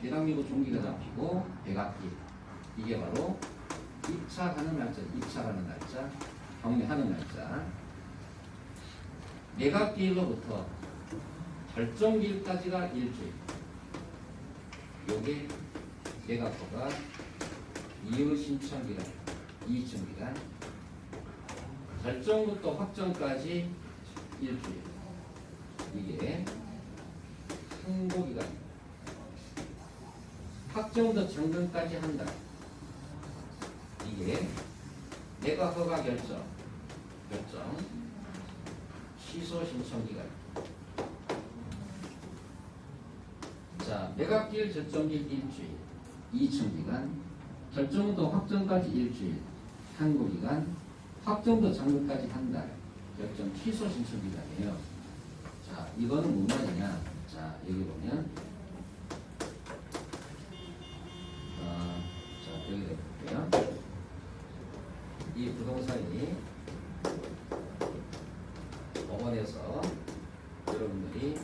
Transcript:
배당미고 종기가 잡히고 배각기 이게 바로 입차하는 날짜, 입차하는 날짜, 경매하는 날짜. 매각기일로부터 결정기일까지가 일주일. 요게 매각허가 이후 신청 기간, 이의청 기간. 결정부터 확정까지 일주일. 이게 기간. 확정부터 정근까지 한 달. 이게 내가 허가 결정, 결정, 취소 신청 기간. 자, 매각기일 결정일 일주일, 이청 기간, 결정부터 확정까지 일주일, 항고 기간, 확정부터 정근까지 한 달, 결정 취소 신청 기간이에요. 자, 이거는 뭔 말이냐? 자, 여기 보면, 아, 자, 여기 볼게요. 이 부동산이 법원에서 여러분들이